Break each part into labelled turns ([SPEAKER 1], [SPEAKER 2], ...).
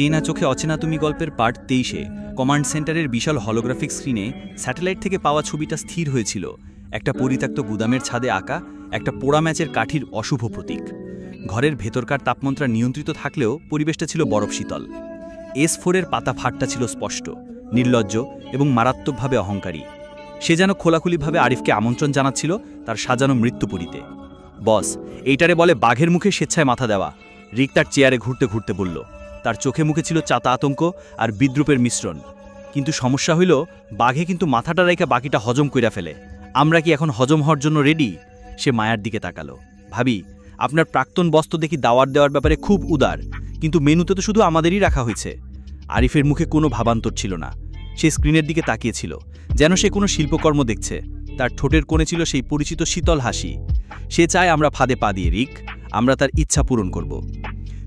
[SPEAKER 1] চেনা চোখে অচেনা তুমি গল্পের পার্ট তেইশে, কমান্ড সেন্টারের বিশাল হলোগ্রাফিক স্ক্রিনে স্যাটেলাইট থেকে পাওয়া ছবিটা স্থির হয়েছিল। একটা পরিত্যক্ত গুদামের ছাদে আঁকা, একটা পোড়া ম্যাচের কাঠির অশুভ প্রতীক। ঘরের ভেতরকার তাপমাত্রা নিয়ন্ত্রিত থাকলেও পরিবেশটা ছিল বরফ শীতল। এস ফোরের পাতা ফাটটা ছিল স্পষ্ট, নির্লজ্জ এবং মারাত্মকভাবে অহংকারী। সে যেন খোলাখুলিভাবে আরিফকে আমন্ত্রণ জানাচ্ছিল তার সাজানো মৃত্যুপুরীতে বস, এইটারে বলে বাঘের মুখে স্বেচ্ছায় মাথা দেওয়া। রিক তার চেয়ারে ঘুরতে ঘুরতে বলল তার চোখে মুখে ছিল চাতা আতঙ্ক আর বিদ্রুপের মিশ্রণ। কিন্তু সমস্যা হইল, বাঘে কিন্তু মাথাটা রেখে বাকিটা হজম কইরা ফেলে। আমরা কি এখন হজম হওয়ার জন্য রেডি সে মায়ার দিকে তাকালো। ভাবি, আপনার প্রাক্তন বস্ত্র দেখি দাওয়ার দেওয়ার ব্যাপারে খুব উদার, কিন্তু মেনুতে তো শুধু আমাদেরই রাখা হয়েছে। আরিফের মুখে কোনো ভাবান্তর ছিল না। সে স্ক্রিনের দিকে তাকিয়েছিল, যেন সে কোনো শিল্পকর্ম দেখছে। তার ঠোঁটের কোণে ছিল সেই পরিচিত শীতল হাসি। সে চায় আমরা ফাঁদে পা দিয়ে রিক, আমরা তার ইচ্ছা পূরণ করব।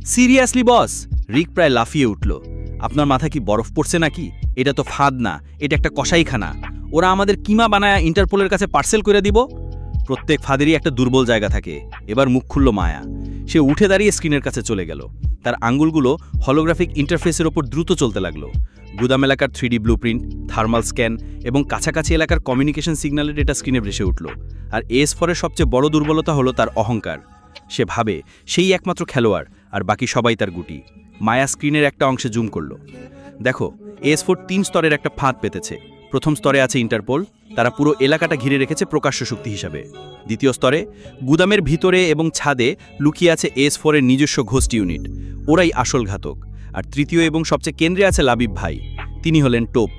[SPEAKER 1] সিরিয়াসলি, বস। রিক প্রায় লাফিয়ে উঠল। আপনার মাথা কি বরফ পড়ছে নাকি? এটা তো ফাঁদ না, এটা একটা কসাইখানা। ওরা আমাদের কিমা বানায় ইন্টারপোলের কাছে পার্সেল করে দিব। প্রত্যেক ফাঁদেরই একটা দুর্বল জায়গা থাকে। এবার মুখ খুলল মায়া। সে উঠে দাঁড়িয়ে স্ক্রিনের কাছে চলে গেল। তার আঙ্গুলগুলো হলোগ্রাফিক ইন্টারফেসের ওপর দ্রুত চলতে লাগল। গুদাম এলাকার থ্রিডি ব্লুপ্রিন্ট থার্মাল স্ক্যান এবং কাছাকাছি এলাকার কমিউনিকেশন সিগন্যালের ডেটা স্ক্রিনে ভেসে উঠল। আর এস ফরের সবচেয়ে বড় দুর্বলতা হলো তার অহংকার। সে ভাবে, সেই একমাত্র খেলোয়াড় আর বাকি সবাই তার গুটি। মায়া স্ক্রিনের একটা অংশে জুম করল। দেখো এস ফোর তিন স্তরের একটা ফাঁদ পেতেছে। প্রথম স্তরে আছে ইন্টারপোল, তারা পুরো এলাকাটা ঘিরে রেখেছে প্রকাশ্য শক্তি হিসাবে। দ্বিতীয় স্তরে, গুদামের ভিতরে এবং ছাদে লুকিয়ে আছে এস ফোরের নিজস্ব ঘোষ্ঠী ইউনিট। ওরাই আসল ঘাতক। আর তৃতীয় এবং সবচেয়ে কেন্দ্রে আছে লাবিব ভাই। তিনি হলেন টোপ।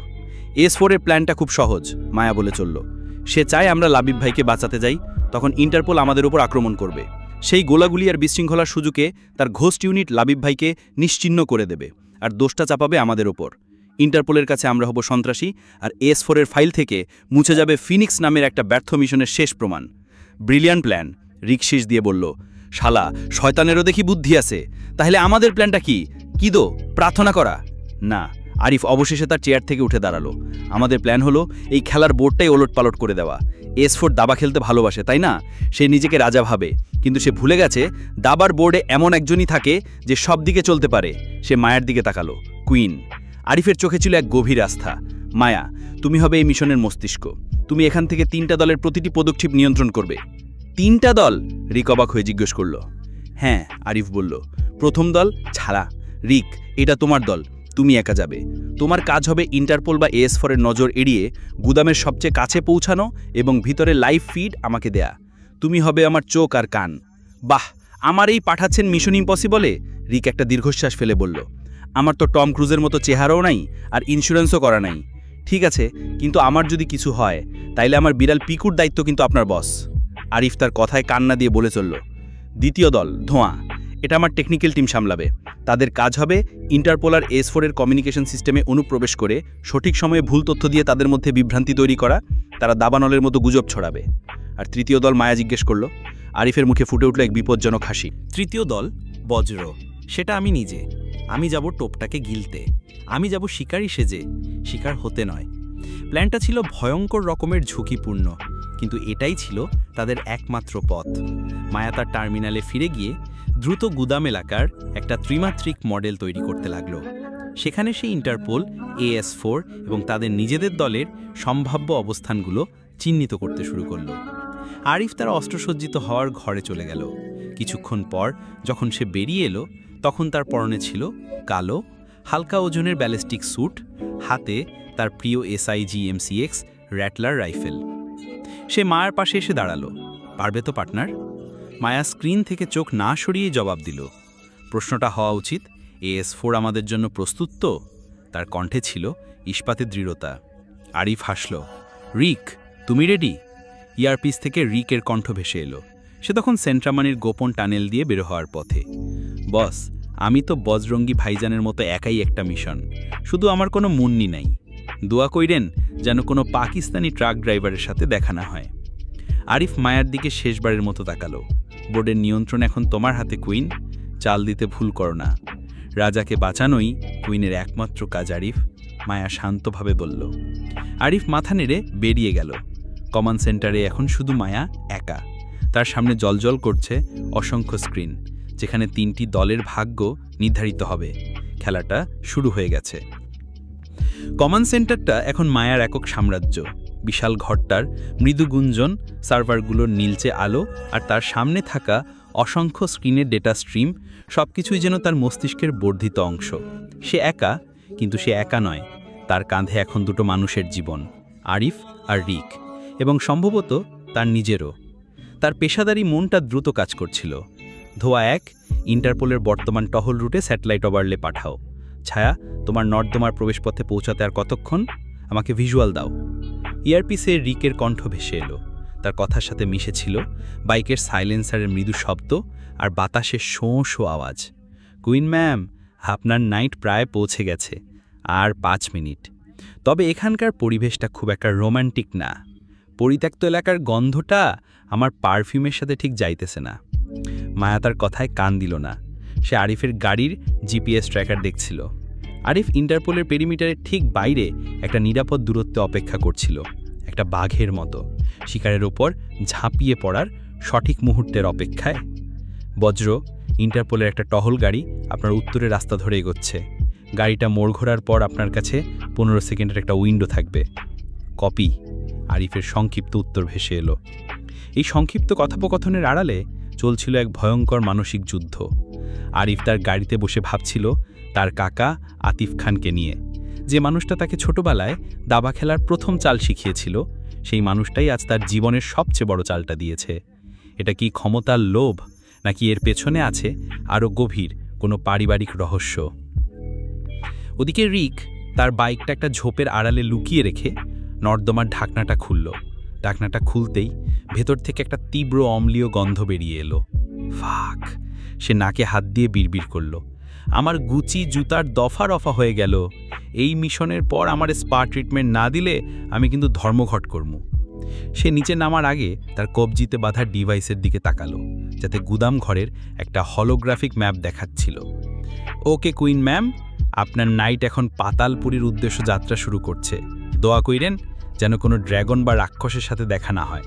[SPEAKER 1] এস ফোরের প্ল্যানটা খুব সহজ, মায়া বলে চলল। সে চায় আমরা লাবিব ভাইকে বাঁচাতে যাই, তখন ইন্টারপোল আমাদের উপর আক্রমণ করবে। সেই গোলাগুলি আর বিশৃঙ্খলার সুযোগে তার ঘোস্ট ইউনিট লাবিব ভাইকে নিশ্চিহ্ন করে দেবে আর দোষটা চাপাবে আমাদের ওপর। ইন্টারপোলের কাছে আমরা হব সন্ত্রাসী আর এস ফোরের ফাইল থেকে মুছে যাবে ফিনিক্স নামের একটা ব্যর্থ মিশনের শেষ প্রমাণ। ব্রিলিয়ান প্ল্যান রিকশিস দিয়ে বলল, শালা, শয়তানেরও দেখি বুদ্ধি আছে। তাহলে আমাদের প্ল্যানটা কি? কি দো? প্রার্থনা করা? না। আরিফ অবশেষে তার চেয়ার থেকে উঠে দাঁড়াল। আমাদের প্ল্যান হলো এই খেলার বোর্ডটাই ওলট পালট করে দেওয়া। এস ফোর দাবা খেলতে ভালোবাসে, তাই না? সে নিজেকে রাজা ভাবে। কিন্তু সে ভুলে গেছে, দাবার বোর্ডে এমন একজনই থাকে যে সব দিকে চলতে পারে। সে মায়ের দিকে তাকালো, কুইন। আরিফের চোখে ছিল এক গভীর আস্থা। মায়া, তুমি হবে এই মিশনের মস্তিষ্ক। তুমি এখান থেকে তিনটা দলের প্রতিটি পদক্ষেপ নিয়ন্ত্রণ করবে। তিনটা দল? রিক অবাক হয়ে জিজ্ঞেস করল। হ্যাঁ আরিফ বলল। প্রথম দল? ছাড়া। রিক, এটা তোমার দল। তুমি একা যাবে। তোমার কাজ হবে ইন্টারপোল বা এস ফরের নজর এড়িয়ে গুদামের সবচেয়ে কাছে পৌঁছানো এবং ভিতরে লাইভ ফিড আমাকে দেয়া। তুমি হবে আমার চোখ আর কান। বাহ, আমার এই পাঠাচ্ছেন মিশন ইম্পসিবলে রিক একটা দীর্ঘশ্বাস ফেলে বলল, আমার তো টম ক্রুজের মতো চেহারাও নাই আর ইন্স্যুরেন্সও করা নাই। ঠিক আছে, কিন্তু আমার যদি কিছু হয়, তাইলে আমার বিড়াল পিকুর দায়িত্ব কিন্তু আপনার বস আরিফ তার কথায় কান্না দিয়ে বলে চলল, দ্বিতীয় দল, ধোঁয়া। এটা আমার টেকনিক্যাল টিম সামলাবে। তাদের কাজ হবে ইন্টারপোলার এস ফোরের কমিউনিকেশন সিস্টেমে অনুপ্রবেশ করে সঠিক সময়ে ভুল তথ্য দিয়ে তাদের মধ্যে বিভ্রান্তি তৈরি করা, তারা দাবানলের মতো গুজব ছড়াবে। আর তৃতীয় দল মায়া জিজ্ঞেস করল, আরিফের মুখে ফুটে উঠল এক বিপজ্জনক হাসি।
[SPEAKER 2] তৃতীয় দল বজ্র, সেটা আমি নিজে। আমি যাব টোপটাকে গিলতে। আমি যাব শিকারই সেজে। শিকার হতে নয়। প্ল্যানটা ছিল ভয়ঙ্কর রকমের ঝুঁকিপূর্ণ, কিন্তু এটাই ছিল তাদের একমাত্র পথ। মায়া তার টার্মিনালে ফিরে গিয়ে দ্রুত গুদাম এলাকার একটা ত্রিমাত্রিক মডেল তৈরি করতে লাগল। সেখানে সে ইন্টারপোল, এএস ফোর এবং তাদের নিজেদের দলের সম্ভাব্য অবস্থানগুলো চিহ্নিত করতে শুরু করল। আরিফ তার অস্ত্রসজ্জিত হওয়ার ঘরে চলে গেল। কিছুক্ষণ পর যখন সে বেরিয়ে এলো, তখন তার পরনে ছিল কালো, হালকা ওজনের ব্যালিস্টিক স্যুট, হাতে তার প্রিয় এসআইজি এমসিএক্স র্যাটলার রাইফেল। সে মায়ের পাশে এসে দাঁড়াল। পারবে তো পার্টনার? মায়া স্ক্রিন থেকে চোখ না সরিয়ে জবাব দিল। প্রশ্নটা হওয়া উচিত এএস ফোর আমাদের জন্য প্রস্তুত তো? তার কণ্ঠে ছিল ইস্পাতের দৃঢ়তা। আরিফ হাসল, রিক, তুমি রেডি ইয়ারপিস থেকে রিকের কণ্ঠ ভেসে এলো। সে তখন সেন্ট্রামানির গোপন টানেল দিয়ে বের হওয়ার পথে। বস, আমি তো বজরঙ্গি ভাইজানের মতো একাই একটা মিশন। শুধু আমার কোনো মুন্নি নাই। দোয়া কইরেন যেন কোনো পাকিস্তানি ট্রাক ড্রাইভারের সাথে দেখা না হয়। আরিফ মায়ার দিকে শেষবারের মতো তাকালো। বোর্ডের নিয়ন্ত্রণ এখন তোমার হাতে, কুইন। চাল দিতে ভুল করো না। রাজাকে বাঁচানোই কুইনের একমাত্র কাজ, আরিফ। মায়া শান্তভাবে বলল। আরিফ মাথা নেড়ে বেরিয়ে গেল। কমান্ড সেন্টারে এখন শুধু মায়া একা। তার সামনে জলজল করছে অসংখ্য স্ক্রিন, যেখানে তিনটি দলের ভাগ্য নির্ধারিত হবে। খেলাটা শুরু হয়ে গেছে। কমন সেন্টারটা এখন মায়ার একক সাম্রাজ্য। বিশাল ঘরটার মৃদু গুঞ্জন সার্ভারগুলোর নীলচে আলো আর তার সামনে থাকা অসংখ্য স্ক্রিনের ডেটা স্ট্রিম, সবকিছুই যেন তার মস্তিষ্কের বর্ধিত অংশ। সে একা, কিন্তু সে একা নয়। তার কাঁধে এখন দুটো মানুষের জীবন, আরিফ আর রিক, এবং সম্ভবত তার নিজেরও। তার পেশাদারি মনটা দ্রুত কাজ করছিল। ধোয়া এক, ইন্টারপোলের বর্তমান টহল রুটে স্যাটেলাইট ওভারলে পাঠাও। ছায়া, তোমার নর্দমার প্রবেশপথে পৌঁছাতে আর কতক্ষণ? আমাকে ভিজুয়াল দাও। ইয়ারপিসে রিকের কণ্ঠ ভেসে এলো। তার কথার সাথে মিশেছিল বাইকের সাইলেন্সারের মৃদু শব্দ আর বাতাসের শোঁ শো আওয়াজ। কুইন ম্যাম, আপনার নাইট প্রায় পৌঁছে গেছে, আর পাঁচ মিনিট। তবে এখানকার পরিবেশটা খুব একটা রোমান্টিক না। পরিত্যক্ত এলাকার গন্ধটা আমার পারফিউমের সাথে ঠিক যাইতেছে না। মায়া তার কথায় কান দিল না। সে আরিফের গাড়ির জিপিএস ট্র্যাকার দেখছিল। আরিফ ইন্টারপোলের পেরিমিটারের ঠিক বাইরে একটা নিরাপদ দূরত্বে অপেক্ষা করছিল, একটা বাঘের মতো। শিকারের ওপর ঝাঁপিয়ে পড়ার সঠিক মুহূর্তের অপেক্ষায়। বজ্র, ইন্টারপোলের একটা টহল গাড়ি আপনার উত্তরের রাস্তা ধরে এগোচ্ছে। গাড়িটা মোড় ঘোরার পর আপনার কাছে পনেরো সেকেন্ডের একটা উইন্ডো থাকবে। কপি, আরিফের সংক্ষিপ্ত উত্তর ভেসে এলো। এই সংক্ষিপ্ত কথোপকথনের আড়ালে চলছিল এক ভয়ঙ্কর মানসিক যুদ্ধ। আরিফ তার গাড়িতে বসে ভাবছিল তার কাকা আতিফ খানকে নিয়ে। যে মানুষটা তাকে ছোটবেলায় দাবা খেলার প্রথম চাল শিখিয়েছিল, সেই মানুষটাই আজ তার জীবনের সবচেয়ে বড় চালটা দিয়েছে। এটা কি ক্ষমতার লোভ, নাকি এর পেছনে আছে আরও গভীর কোনো পারিবারিক রহস্য? ওদিকে রিক তার বাইকটা একটা ঝোপের আড়ালে লুকিয়ে রেখে নর্দমার ঢাকনাটা খুলল। ঢাকনাটা খুলতেই ভেতর থেকে একটা তীব্র অম্লীয় গন্ধ বেরিয়ে এলো। ফাক! সে নাকে হাত দিয়ে বিড়বিড় করল। আমার গুচি জুতার দফা রফা হয়ে গেল। এই মিশনের পর আমার স্পা ট্রিটমেন্ট না দিলে আমি কিন্তু ধর্মঘট করমু। সে নিচে নামার আগে তার কবজিতে বাঁধা ডিভাইসের দিকে তাকালো, যাতে গুদাম ঘরের একটা হলোগ্রাফিক ম্যাপ দেখাচ্ছিল। ওকে কুইন ম্যাম, আপনার নাইট এখন পাতালপুরীর উদ্দেশ্য যাত্রা শুরু করছে। দোয়া কইরেন যেন কোনো ড্র্যাগন বা রাক্ষসের সাথে দেখা না হয়।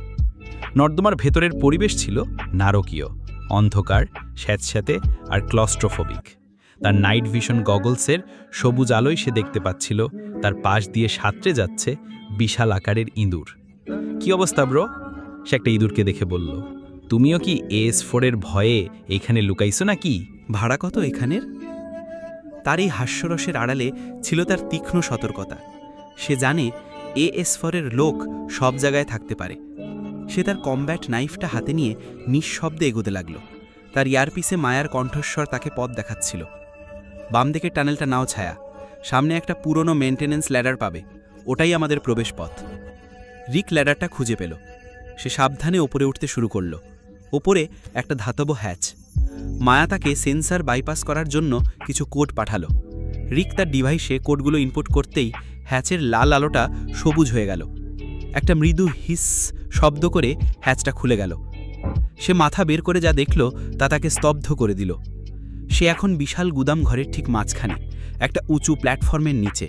[SPEAKER 2] নর্দমার ভেতরের পরিবেশ ছিল নারকীয়। অন্ধকার, স্যাঁতস্যাঁতে আর ক্লস্ট্রোফোবিক। তার নাইট ভিশন গগলসের সবুজ আলোয় সে দেখতে পাচ্ছিল, তার পাশ দিয়ে সাঁতরে যাচ্ছে বিশাল আকারের ইঁদুর। কি অবস্থা, ব্রো? সে একটা ইঁদুরকে দেখে বলল। তুমিও কি এস ফোরের ভয়ে এখানে লুকাইছো নাকি?
[SPEAKER 3] ভাড়া কত এখানের? তার এই হাস্যরসের আড়ালে ছিল তার তীক্ষ্ণ সতর্কতা। সে জানে এএস ফরের লোক সব জায়গায় থাকতে পারে। সে তার কমব্যাট নাইফটা হাতে নিয়ে নিঃশব্দে এগোতে লাগল। তার ইয়ারপিসে মায়ার কণ্ঠস্বর তাকে পথ দেখাচ্ছিল। বাম দিকের টানেলটা নাও ছায়া। সামনে একটা পুরনো মেনটেনেন্স ল্যাডার পাবে। ওটাই আমাদের প্রবেশপথ রিক ল্যাডারটা খুঁজে পেল। সে সাবধানে ওপরে উঠতে শুরু করল। ওপরে একটা ধাতব হ্যাচ মায়া তাকে সেন্সার বাইপাস করার জন্য কিছু কোড পাঠালো। রিক তার ডিভাইসে কোডগুলো ইনপুট করতেই হ্যাচের লাল আলোটা সবুজ হয়ে গেল। একটা মৃদু হিস শব্দ করে হ্যাচটা খুলে গেল। সে মাথা বের করে যা দেখল তা তাকে স্তব্ধ করে দিল। সে এখন বিশাল গুদাম ঘরের ঠিক মাঝখানে, একটা উঁচু প্ল্যাটফর্মের নিচে।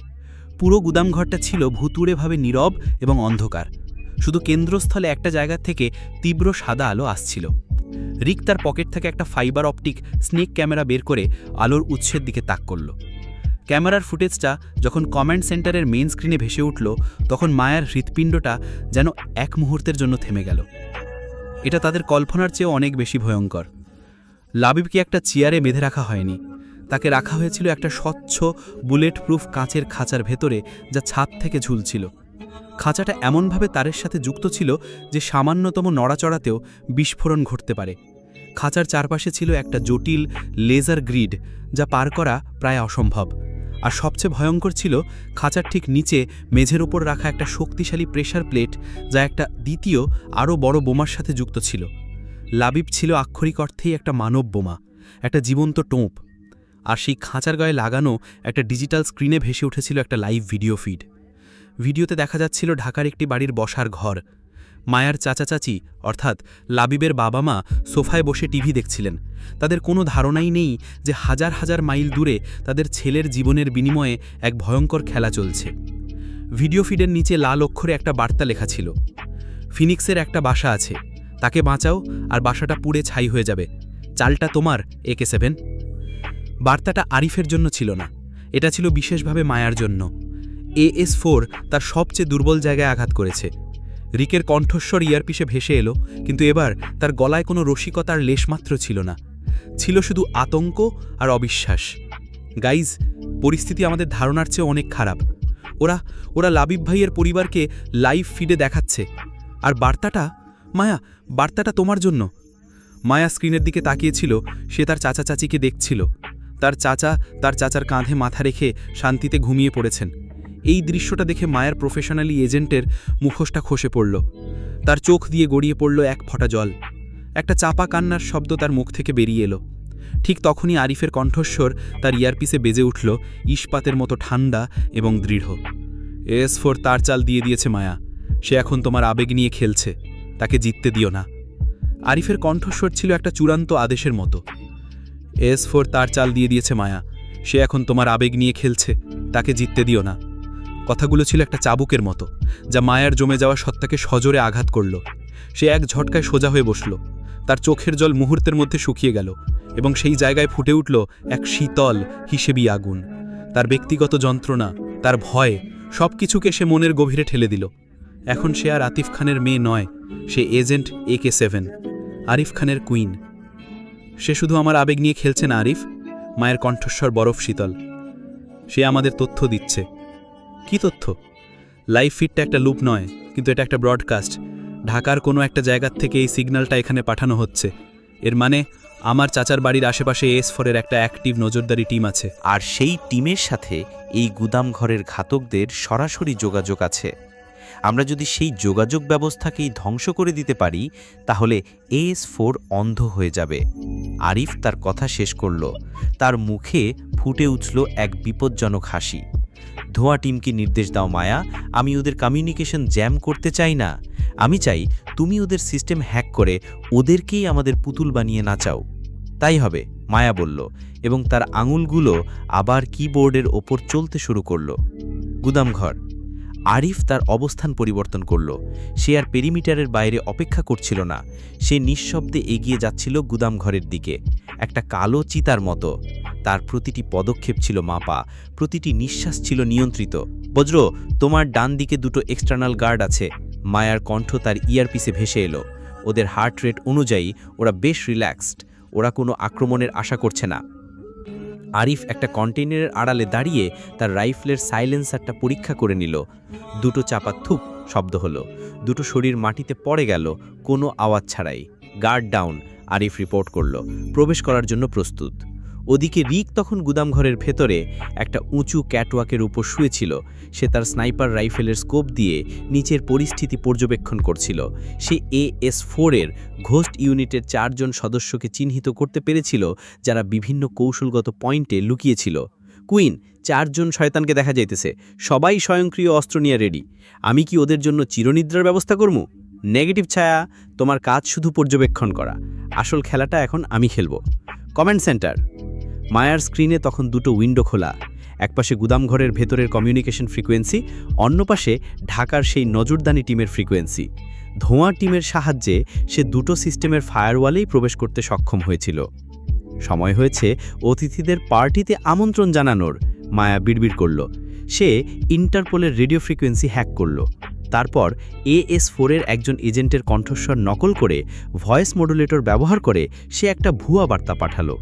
[SPEAKER 3] পুরো গুদামঘরটা ছিল ভুতুড়েভাবে নীরব এবং অন্ধকার। শুধু কেন্দ্রস্থলে একটা জায়গা থেকে তীব্র সাদা আলো আসছিল। রিক তার পকেট থেকে একটা ফাইবার অপটিক স্নেক ক্যামেরা বের করে আলোর উৎসের দিকে তাক করল। ক্যামেরার ফুটেজটা যখন কমান্ড সেন্টারের মেইন স্ক্রিনে ভেসে উঠল, তখন মায়ার হৃৎপিণ্ডটা যেন এক মুহূর্তের জন্য থেমে গেল। এটা তাদের কল্পনার চেয়েও অনেক বেশি ভয়ঙ্কর। লাবিবকে একটা চেয়ারে বেঁধে রাখা হয়নি। তাকে রাখা হয়েছিল একটা স্বচ্ছ বুলেট প্রুফ কাঁচের খাঁচার ভেতরে যা ছাদ থেকে ঝুলছিল। খাঁচাটা এমনভাবে তারের সাথে যুক্ত ছিল যে সামান্যতম নড়াচড়াতেও বিস্ফোরণ ঘটতে পারে। খাঁচার চারপাশে ছিল একটা জটিল লেজার গ্রিড যা পার করা প্রায় অসম্ভব। আর সবচেয়ে ভয়ঙ্কর ছিল খাঁচার ঠিক নিচে মেঝের ওপর রাখা একটা শক্তিশালী প্রেশার প্লেট যা একটা দ্বিতীয় আরও বড় বোমার সাথে যুক্ত ছিল। লাবিব ছিল আক্ষরিক অর্থেই একটা মানব বোমা, একটা জীবন্ত টোপ। আর সেই খাঁচার গায়ে লাগানো একটা ডিজিটাল স্ক্রিনে ভেসে উঠেছিল একটা লাইভ ভিডিও ফিড। ভিডিওতে দেখা যাচ্ছিল ঢাকার একটি বাড়ির বসার ঘর। মায়ার চাচা চাচি, অর্থাৎ লাবিবের বাবা মা, সোফায় বসে টিভি দেখছিলেন। তাদের কোনো ধারণাই নেই যে হাজার হাজার মাইল দূরে তাদের ছেলের জীবনের বিনিময়ে এক ভয়ঙ্কর খেলা চলছে। ভিডিও ফিডের নিচে লাল অক্ষরে একটা বার্তা লেখা ছিল। ফিনিক্সের একটা বাসা আছে। তাকে বাঁচাও, আর বাসাটা পুড়ে ছাই হয়ে যাবে। চালটা তোমার একে সেভেন। বার্তাটা আরিফের জন্য ছিল না। এটা ছিল বিশেষভাবে মায়ার জন্য। এএস ফোর তার সবচেয়ে দুর্বল জায়গায় আঘাত করেছে। রিকের কণ্ঠস্বর ইয়ারপিসে ভেসে এলো, কিন্তু এবার তার গলায় কোনো রসিকতার লেশমাত্র ছিল না। ছিল শুধু আতঙ্ক আর অবিশ্বাস। গাইজ, পরিস্থিতি আমাদের ধারণার চেয়ে অনেক খারাপ। ওরা ওরা লাবিব ভাইয়ের পরিবারকে লাইভ ফিডে দেখাচ্ছে। আর বার্তাটা, মায়া, বার্তাটা তোমার জন্য। মায়া স্ক্রিনের দিকে তাকিয়েছিল, সে তার চাচা চাচিকে দেখছিল। তার চাচা, তার চাচার কাঁধে মাথা রেখে শান্তিতে ঘুমিয়ে পড়েছেন। এই দৃশ্যটা দেখে মায়ের প্রফেশনালি এজেন্টের মুখোশটা খসে পড়ল। তার চোখ দিয়ে গড়িয়ে পড়ল এক ফোঁটা জল। একটা চাপা কান্নার শব্দ তার মুখ থেকে বেরিয়ে এলো। ঠিক তখনই আরিফের কণ্ঠস্বর তার ইয়ারপিসে বেজে উঠল, ইস্পাতের মতো ঠান্ডা এবং দৃঢ়। এস ফোর তার চাল দিয়ে দিয়েছে মায়া। সে এখন তোমার আবেগ নিয়ে খেলছে। তাকে জিততে দিও না। আরিফের কণ্ঠস্বর ছিল একটা চূড়ান্ত আদেশের মতো। এস ফোর তার চাল দিয়ে দিয়েছে মায়া। সে এখন তোমার আবেগ নিয়ে খেলছে। তাকে জিততে দিও না। কথাগুলো ছিল একটা চাবুকের মতো, যা মায়ার জমে যাওয়া সত্তাকে সজোরে আঘাত করল। সে এক ঝটকায় সোজা হয়ে বসল। তার চোখের জল মুহূর্তের মধ্যে শুকিয়ে গেল এবং সেই জায়গায় ফুটে উঠল এক শীতল, হিসেবি আগুন। তার ব্যক্তিগত যন্ত্রণা, তার ভয় সব কিছুকে সে মনের গভীরে ঠেলে দিল। এখন সে আর আতিফ খানের মেয়ে নয়, সে agent A K seven, Arif খানের কুইন। সে শুধু আমার আবেগ নিয়ে খেলছে না, আরিফ? মায়ের কণ্ঠস্বর বরফ শীতল। সে আমাদের তথ্য দিচ্ছে। কি তথ্য? লাইভ ফিডটা একটা লুপ নয়, কিন্তু এটা একটা ব্রডকাস্ট ঢাকার কোনো একটা জায়গার থেকে এই সিগন্যালটা এখানে পাঠানো হচ্ছে। এর মানে আমার চাচার বাড়ির আশেপাশে এস ফোরের একটা অ্যাক্টিভ নজরদারি টিম আছে।
[SPEAKER 4] আর সেই টিমের সাথে এই গুদাম ঘরের ঘাতকদের সরাসরি যোগাযোগ আছে। আমরা যদি সেই যোগাযোগ ব্যবস্থাকেই ধ্বংস করে দিতে পারি, তাহলে এস ফোর অন্ধ হয়ে যাবে। আরিফ তার কথা শেষ করল। তার মুখে ফুটে উঠল এক বিপজ্জনক হাসি। ধোঁয়া টিমকে নির্দেশ দাও, মায়া। আমি ওদের কমিউনিকেশন জ্যাম করতে চাই না। আমি চাই তুমি ওদের সিস্টেম হ্যাক করে ওদেরকেই আমাদের পুতুল বানিয়ে নাচাও। তাই হবে, মায়া বলল, এবং তার আঙুলগুলো আবার কিবোর্ডের ওপর চলতে শুরু করল। গুদামঘর। আরিফ তার অবস্থান পরিবর্তন করল। সে আর পেরিমিটারের বাইরে অপেক্ষা করছিল না। সে নিঃশব্দে এগিয়ে যাচ্ছিল গুদামঘরের দিকে। একটা কালো চিতার মতো। তার প্রতিটি পদক্ষেপ ছিল মাপা। প্রতিটি নিঃশ্বাস ছিল নিয়ন্ত্রিত। বজ্র, তোমার ডান দিকে দুটো এক্সটার্নাল গার্ড আছে। মায়ার কণ্ঠ তার ইয়ারপিসে ভেসে এলো। ওদের হার্ট রেট অনুযায়ী ওরা বেশ রিল্যাক্সড ওরা কোনো আক্রমণের আশা করছে না। আরিফ একটা কন্টেইনারের আড়ালে দাঁড়িয়ে তার রাইফেলের সাইলেন্সারটা পরীক্ষা করে নিল। দুটো চাপা থুপ শব্দ হলো। দুটো শরীর মাটিতে পড়ে গেল, কোনো আওয়াজ ছাড়াই। গার্ড ডাউন, আরিফ রিপোর্ট করল। প্রবেশ করার জন্য প্রস্তুত। ওদিকে রিক তখন গুদামঘরের ভেতরে একটা উঁচু ক্যাটওয়াকের উপর শুয়েছিল। সে তার স্নাইপার রাইফেলের স্কোপ দিয়ে নিচের পরিস্থিতি পর্যবেক্ষণ করছিল। সে এ এস ফোরের ঘোস্ট ইউনিটের চারজন সদস্যকে চিহ্নিত করতে পেরেছিল, যারা বিভিন্ন কৌশলগত পয়েন্টে লুকিয়েছিল। কুইন, চারজন শয়তানকে দেখা যাইতেছে। সবাই স্বয়ংক্রিয় অস্ত্র নিয়ে রেডি। আমি কি ওদের জন্য চিরনিদ্রার ব্যবস্থা করব নেগেটিভ ছায়া, তোমার কাজ শুধু পর্যবেক্ষণ করা। আসল খেলাটা এখন আমি খেলব। Comment centre. মায়ার স্ক্রিনে তখন দুটো উইন্ডো খোলা। একপাশে গুদামঘরের ভেতরের কমিউনিকেশন ফ্রিকোয়েন্সি, অন্য পাশে ঢাকার সেই নজরদানি টিমের ফ্রিকোয়েন্সি। ধোঁয়া টিমের সাহায্যে সে দুটো সিস্টেমের ফায়ারওয়ালেই প্রবেশ করতে সক্ষম হয়েছিল। সময় হয়েছে অতিথিদের পার্টিতে আমন্ত্রণ জানানোর, মায়া বিড়বিড় করল। সে ইন্টারপোলের রেডিও ফ্রিকোয়েন্সি হ্যাক করল। তারপর এএস ফোরের একজন এজেন্টের কণ্ঠস্বর নকল করে ভয়েস মডুলেটর ব্যবহার করে সে একটা ভুয়া বার্তা পাঠালো।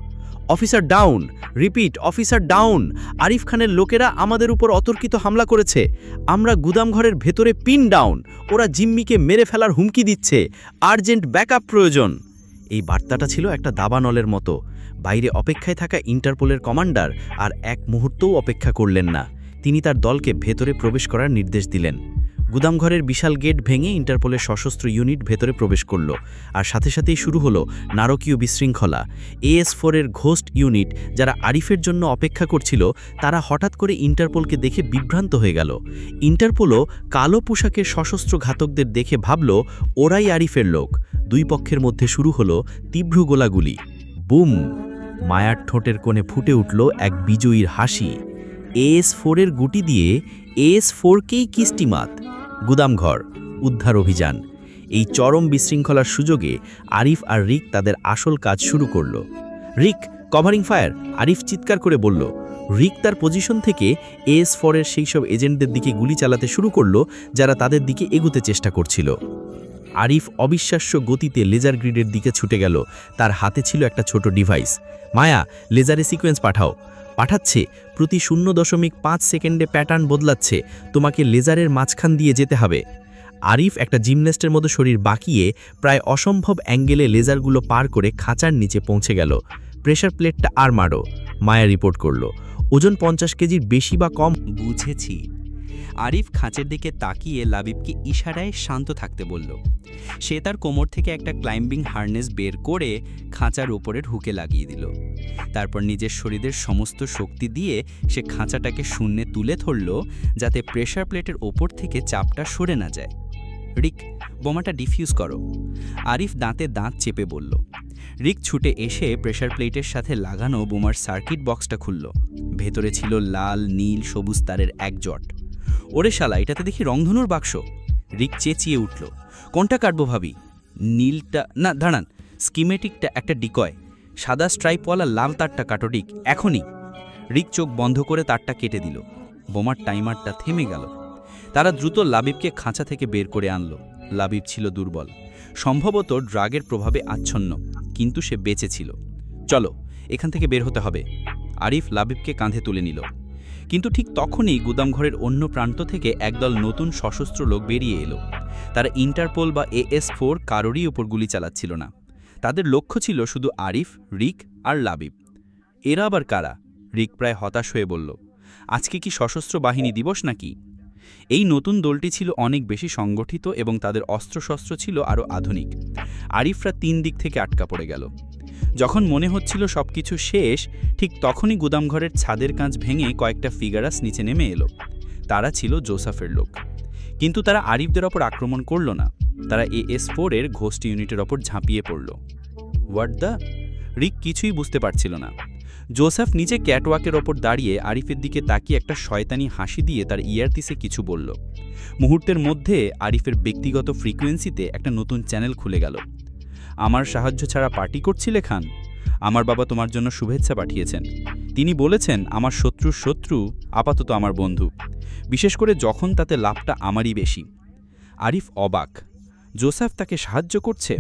[SPEAKER 4] Officer down, repeat, officer down. Arif খানের লোকেরা আমাদের উপর অতর্কিত হামলা করেছে। আমরা গুদামঘরের ভেতরে পিন ডাউন, ওরা জিম্মিকে মেরে ফেলার হুমকি দিচ্ছে। আর্জেন্ট ব্যাকআপ প্রয়োজন। এই বার্তাটা ছিল একটা দাবানলের মতো। বাইরে অপেক্ষায় থাকা ইন্টারপোলের কমান্ডার আর এক মুহূর্তও অপেক্ষা করলেন না। তিনি তার দলকে ভেতরে প্রবেশ করার নির্দেশ দিলেন। গুদামঘরের বিশাল গেট ভেঙে ইন্টারপোলের সশস্ত্র ইউনিট ভেতরে প্রবেশ করল। আর সাথে সাথেই শুরু হলো নারকীয় বিশৃঙ্খলা। এএস ফোরের ঘোস্ট ইউনিট যারা আরিফের জন্য অপেক্ষা করছিল, তারা হঠাৎ করে ইন্টারপোলকে দেখে বিভ্রান্ত হয়ে গেল। ইন্টারপোলও কালো পোশাকের সশস্ত্র ঘাতকদের দেখে ভাবল, ওরাই আরিফের লোক। দুই পক্ষের মধ্যে শুরু হলো তীব্র গোলাগুলি। বুম! মায়ার ঠোঁটের কোণে ফুটে উঠল এক বিজয়ীর হাসি। এএস ফোরের গুটি দিয়ে এএস ফোরকেই কিস্টিমাত গুদামঘর, উদ্ধার অভিযান। এই চরম বিশৃঙ্খলার সুযোগে আরিফ আর রিক তাদের আসল কাজ শুরু করল। রিক,
[SPEAKER 3] কভারিং ফায়ার, আরিফ চিৎকার করে বলল, রিক তার পজিশন থেকে এস ফরের সেই সব এজেন্টদের দিকে গুলি চালাতে শুরু করল, যারা তাদের দিকে এগুতে চেষ্টা করছিল। আরিফ অবিশ্বাস্য গতিতে লেজার গ্রিডের দিকে ছুটে গেল। তার হাতে ছিল একটা ছোট ডিভাইস। মায়া, লেজারে সিকোয়েন্স পাঠাও। পাঠাচ্ছে, প্রতি শূন্য দশমিক পাঁচ সেকেন্ডে প্যাটার্ন বদলাচ্ছে, তোমাকে লেজারের মাঝখান দিয়ে যেতে হবে। আরিফ একটা জিমন্যাস্টের মতো শরীর বাঁকিয়ে প্রায় অসম্ভব অ্যাঙ্গেলে লেজারগুলো পার করে খাঁচার নিচে পৌঁছে গেল। প্রেশার প্লেটটা আর মারো, মায়া রিপোর্ট করল। ওজন পঞ্চাশ কেজির বেশি বা কম?
[SPEAKER 2] বুঝেছি। আরিফ খাঁচের দিকে তাকিয়ে লাবিবকে ইশারায় শান্ত থাকতে বলল। সে তার কোমর থেকে একটা ক্লাইম্বিং হার্নেস বের করে খাঁচার ওপরে ঢুকে লাগিয়ে দিল। তারপর নিজের শরীরের সমস্ত শক্তি দিয়ে সে খাঁচাটাকে শূন্যে তুলে ধরল যাতে প্রেশার প্লেটের ওপর থেকে চাপটা সরে না যায়। রিক, বোমাটা ডিফিউজ করো। আরিফ দাঁতে দাঁত চেপে বলল। রিক ছুটে এসে প্রেশার প্লেটের সাথে লাগানো বোমার সার্কিট বক্সটা খুলল। ভেতরে ছিল লাল, নীল, সবুজ তারের এক জট। ওরে শালা, এটাতে দেখি রংধনুর বাক্স। রিক চেঁচিয়ে উঠল। কোনটা কাটবো ভাবি? নীলটা, না, দাঁড়ান। স্কিমেটিকটা একটা ডিকয়। সাদা স্ট্রাইপওয়ালা লাল তারটা কাটো রিক, এখনই। রিক চোখ বন্ধ করে তারটা কেটে দিল। বোমার টাইমারটা থেমে গেল। তারা দ্রুত লাবিবকে খাঁচা থেকে বের করে আনলো। লাবিব ছিল দুর্বল। সম্ভবত ড্রাগের প্রভাবে আচ্ছন্ন, কিন্তু সে বেঁচে ছিল। চলো, এখান থেকে বের হতে হবে। আরিফ লাবিবকে কাঁধে তুলে নিল। কিন্তু ঠিক তখনই গুদামঘরের অন্য প্রান্ত থেকে একদল নতুন সশস্ত্র লোক বেরিয়ে এলো। তারা ইন্টারপোল বা এএস ফোর কারোরই ওপর গুলি চালাচ্ছিল না। তাদের লক্ষ্য ছিল শুধু আরিফ, রিক আর লাবিব। এরা আবার কারা? রিক প্রায় হতাশ হয়ে বলল, আজকে কি সশস্ত্র বাহিনী দিবস নাকি? এই নতুন দলটি ছিল অনেক বেশি সংগঠিত এবং তাদের অস্ত্রশস্ত্র ছিল আরও আধুনিক। আরিফরা তিন দিক থেকে আটকা পড়ে গেল। যখন মনে হচ্ছিল সবকিছু শেষ, ঠিক তখনই গুদামঘরের ছাদের কাঁচ ভেঙে কয়েকটা ফিগারাস নিচে নেমে এলো। তারা ছিল জোসাফের লোক। কিন্তু তারা আরিফদের ওপর আক্রমণ করল না। তারা এএস ফোরের ঘোষ্ট ইউনিটের ওপর ঝাঁপিয়ে পড়ল। What the? রিক কিছুই বুঝতে পারছিল না। জোসেফ নিজে ক্যাটওয়াকের ওপর দাঁড়িয়ে আরিফের দিকে তাকিয়ে একটা শয়তানি হাসি দিয়ে তার ইয়ারতিসে কিছু বলল। মুহূর্তের মধ্যে আরিফের ব্যক্তিগত ফ্রিকোয়েন্সিতে একটা নতুন চ্যানেল খুলে গেল। আমার সাহায্য ছাড়া পার্টি করছিলে খান? আমার বাবা তোমার জন্য শুভেচ্ছা পাঠিয়েছেন। তিনি বলেছেন, আমার শত্রুর শত্রু, আপাতত আমার বন্ধু। বিশেষ করে যখন তাতে লাভটা আমারই বেশি। আরিফ অবাক। জোসেফ তাকে সাহায্য করছে?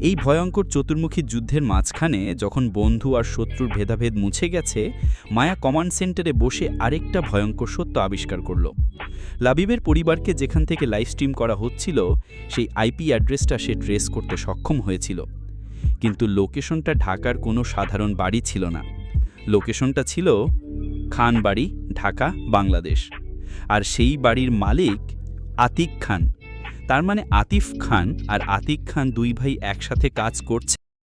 [SPEAKER 2] এই ভয়ঙ্কর চতুর্মুখী যুদ্ধের মাঝখানে যখন বন্ধু আর শত্রুর ভেদাভেদ মুছে গেছে, মায়া কমান্ড সেন্টারে বসে আরেকটা ভয়ঙ্কর সত্য আবিষ্কার করল। লাবিবের পরিবারকে যেখান থেকে লাইভ স্ট্রিম করা হচ্ছিল, সেই আইপি অ্যাড্রেসটা সে ট্রেস করতে সক্ষম হয়েছিল। কিন্তু লোকেশনটা ঢাকার কোনো সাধারণ বাড়ি ছিল না। লোকেশনটা ছিল খান বাড়ি ঢাকা, বাংলাদেশ। আর সেই বাড়ির মালিক আতিক খান। তার মানে আতিফ খান আর আতিক খান দুই ভাই একসাথে কাজ করছে।